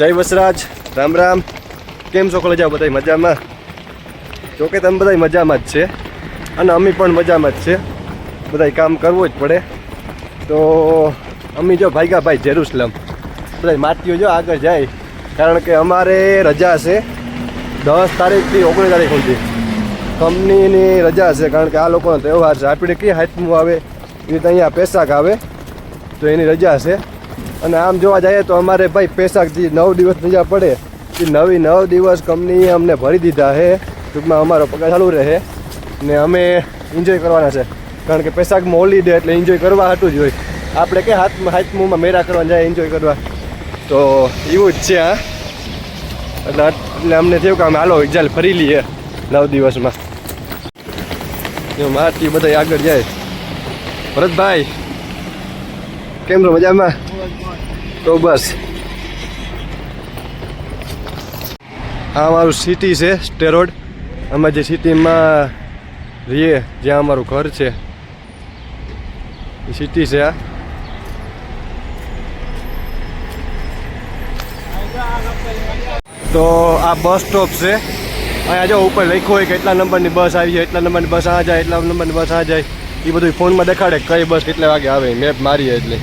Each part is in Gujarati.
જય વસરાજ. રામ રામ. કેમ છો કોલેજ બધા મજામાં? જોકે તમે બધા મજામાં જ છે. અને અમે પણ મજામાં જ છે. બધા કામ કરવું જ પડે. તો અમે જો ભાઈગા ભાઈ જેરુસલમ. બધા માટીઓ જો આગળ જાય. કારણ કે અમારે રજા છે દસ તારીખથી ઓગણીસ તારીખ સુધી. કંપનીની રજા છે. કારણ કે આ લોકોનો તહેવાર છે. આપણે કઈ હાથમું આવે? એ રીતે અહીંયા પેશાક આવે. તો એની રજા છે. અને આમ જોવા જઈએ તો અમારે ભાઈ પેશાક જે નવ દિવસ રજા પડે, એ નવી નવ દિવસ કંપનીએ અમને ભરી દીધા છે. ટૂંકમાં અમારો પગાર ચાલુ રહે ને અમે એન્જોય કરવાના છે. કારણ કે પેશાકમાં હોલીડે એટલે એન્જોય કરવા હતું જ હોય. આપણે કે હાથમાં હાથમાં મેરા કરવા જાય એન્જોય કરવા. તો એવું જ છે, હા. એટલે એટલે અમને થયું કે અમે હાલો એક્ઝાલ ફરી લઈએ નવ દિવસમાં. મારથી બધા આગળ જાય. ભરતભાઈ કેમ છો? મજામાં? તો બસ. આ અમારું સિટી છે, સ્ટેરોડ. અમે જે સિટીમાં રહીએ, જ્યાં અમારું ઘર છે. એ સિટી છે આ. તો આ બસ સ્ટોપ છે. અહીંયા જો ઉપર લખ્યું હોય કે એટલા નંબરની બસ આવી છે એટલા નંબરની બસ આ જાય, એટલા નંબરની બસ આ જાય. એ બધું ફોનમાં દેખાડે કઈ બસ કેટલા વાગે આવે મેપ મારીએ એટલે.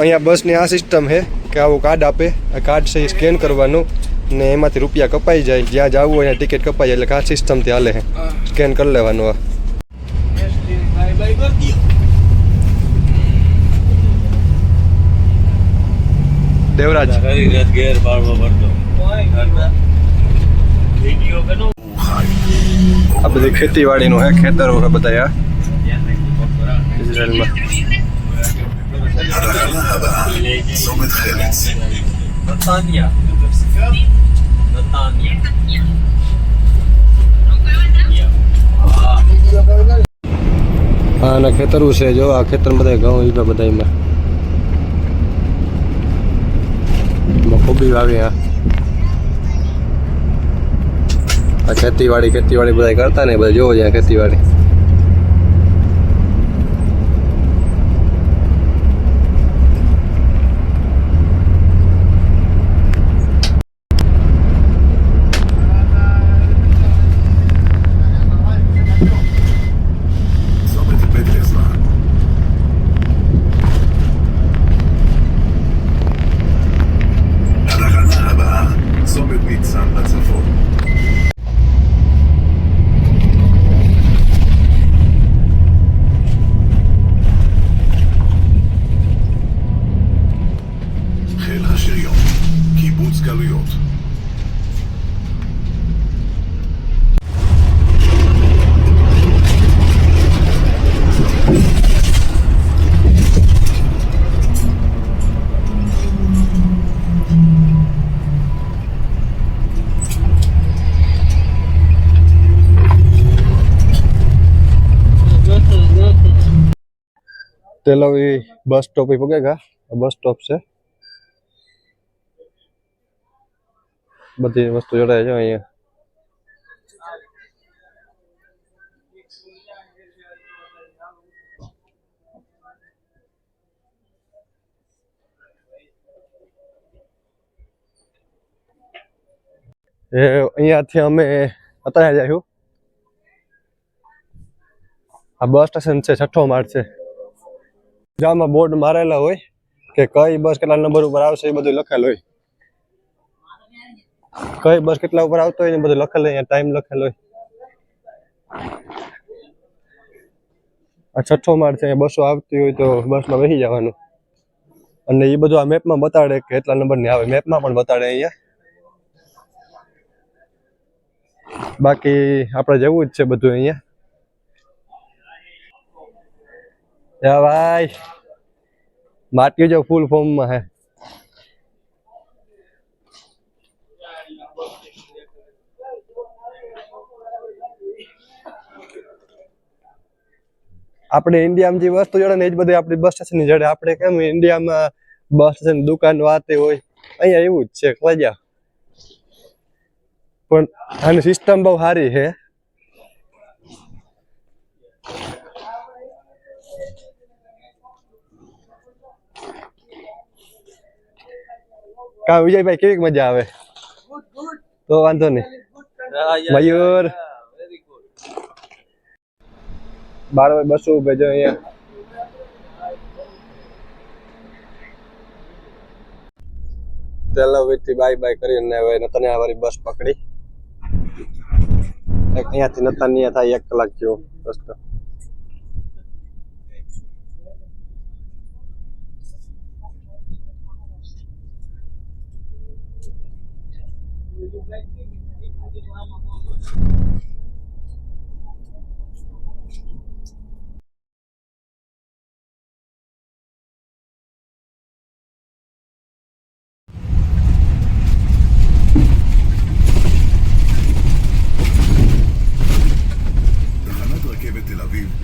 અહીંયા બસની આ સિસ્ટમ છે કે આવું કાર્ડ આપે. આ કાર્ડ છે એ સ્કેન કરવાનું ને એમાંથી રૂપિયા કપાઈ જાય. જ્યાં જવું હોય ટિકિટ કપાઈ જાય. એટલે કાર્ડ સિસ્ટમથી હાલે છે. સ્કેન કરી લેવાનું આ. દેવરાજ. પડતો આ બધી ખેતીવાડીનું હે ખેતરો હે. બધા આ ઇઝરાયલમાં צומת חלץ. נתניה. נתניה. હા અને ખેતરું છે જો આ ખેતર બધા ઘઉં ઈબા બધા એમાં એમાં કોબી વાવી આ આ ખેતીવાડી ખેતીવાડી બધા કરતા ને બધા જોવો જ્યાં ખેતીવાડી તેલવી બસ સ્ટોપ એ पकेगा બસ સ્ટોપ છે. બધી વસ્તુ જોડાય છે અહીંયા. અહીંયાથી અમે અત્યારે આવ્યું. આ બસ સ્ટેશન છે, છઠ્ઠો માળ છે. જામાં બોર્ડ મારેલા હોય કે કઈ બસ કેટલા નંબર ઉપર આવશે એ બધું લખેલું હોય. કઈ બસ કેટલા ઉપર આવતો હોય ને બધું લખેલ હોય ટાઈમ લખેલો હોય. આ છઠ્ઠો માળ છે બસો આવતી હોય તો બસમાં બેસી જવાનું. અને એ બધું આ મેપમાં બતાડે કે કેટલા નંબરની આવે. મેપમાં પણ બતાડે અહીંયા. બાકી આપણે જવું જ છે બધું અહીંયા. યા ભાઈ. માટી જો ફૂલ ફોર્મમાં હે. આપણે ઇન્ડિયામાં જે વસ્તુ જોડે ને એ જ બધી આપણી બસ સ્ટેશનની જોડે. આપણે કેમ ઇન્ડિયામાં બસ સ્ટેશન દુકાન વાતે હોય. અહીંયા એવું જ છે, મજા. પણ આની સિસ્ટમ બહુ સારી છે. કા વિજયભાઈ કેવી મજા આવે? તો વાંધો નહીં. મયુર. બાર વાગે બસો ઉભે જો અહીંયા. તેલવીરથી બાય બાય કરીને હવે નતનિયા વાળી બસ પકડી. અહીંયાથી નતનિયા થાય, એક કલાક જેવો રસ્તો.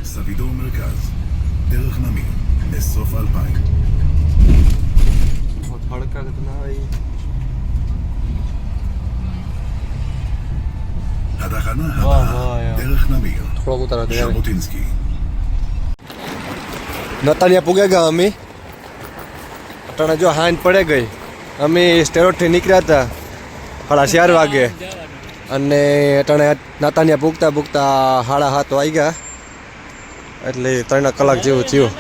סבידור מרכז, דרך נמיר, לסוף 2000. बहुत भड़का कितना भाई התחנה וואו, הבאה, וואו. דרך נמיר. થોડોક ઉતારો તો યાર. ז'בוטינסקי. નતાલિયા પૂગ્યા ગયા અમે અટાણે જો હાંજ પડે ગઈ અમે સ્ટેરોડથી નીકળ્યા હતા સાડા ચાર વાગે અને અટાણે નાતાનિયા પૂગતા પૂગતા સાડા સાત વાગી ગયા એટલે ત્રણ કલાક જેવું થયું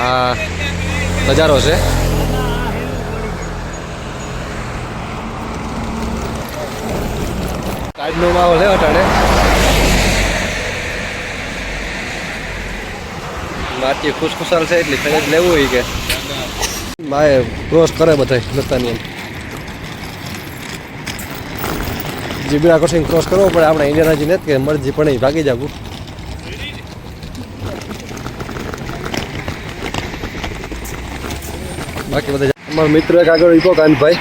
આ નજારો છે આજનો માહોલ છે અટાણે. માતી ખુશખુશાલ છે, એટલી ખરીદ લેવું હોય કે. માએ ક્રોસ કરે બધા લતાની એમ. જીબ્રા ક્રોસિંગ ક્રોસ કરવો પડે, આપણે ઇન્ડિયાના જે નથી કે મરજી પણ એ ભાગી જાવું બાકી બધા અમારો મિત્ર એક આગળ ઈકો કાનભાઈ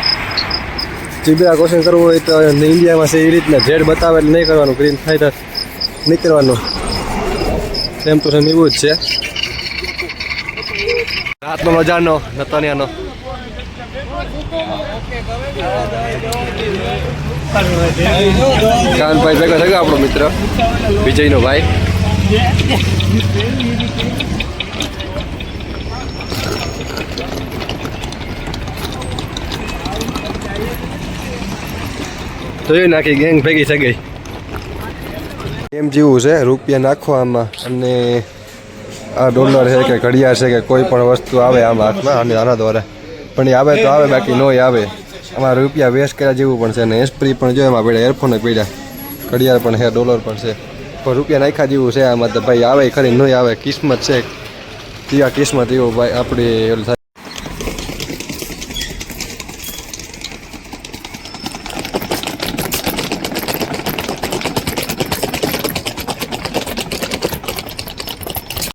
જીબ્રા ક્રોસિંગ કરવું હોય તો ઇન્ડિયામાં છે એ રીતના ઝેડ બતાવે એટલે નહીં કરવાનું ગ્રીન થાય તો નીકળવાનું. સેમ ટુ સેમ એવું જ છે. રાતનો મજાનો, નતાનિયાનો. કાનભાઈ ભેગો થયો આપણો મિત્ર, વિજયનો ભાઈ. જોયું નાખી ગેંગ ભેગી થઈ ગઈ. એમ જેવું છે, રૂપિયા નાખો આમાં અને આ ડોલર છે કે ઘડિયાળ છે કે કોઈ પણ વસ્તુ આવે આમાં હાથમાં અને આના દ્વારા. પણ એ આવે તો આવે, બાકી નોય આવે. આમાં રૂપિયા વેસ્ટ કર્યા જેવું પણ છે અને એસ્પ્રી પણ જો એમાં પડ્યા એરફોન પડ્યા. ઘડિયાળ પણ છે ડોલર પણ છે. પણ રૂપિયા નાખ્યા જેવું છે આમાં તો ભાઈ આવે ખરી નહીં આવે, કિસ્મત છે. કેવા કિસ્મત એવું ભાઈ, આપણી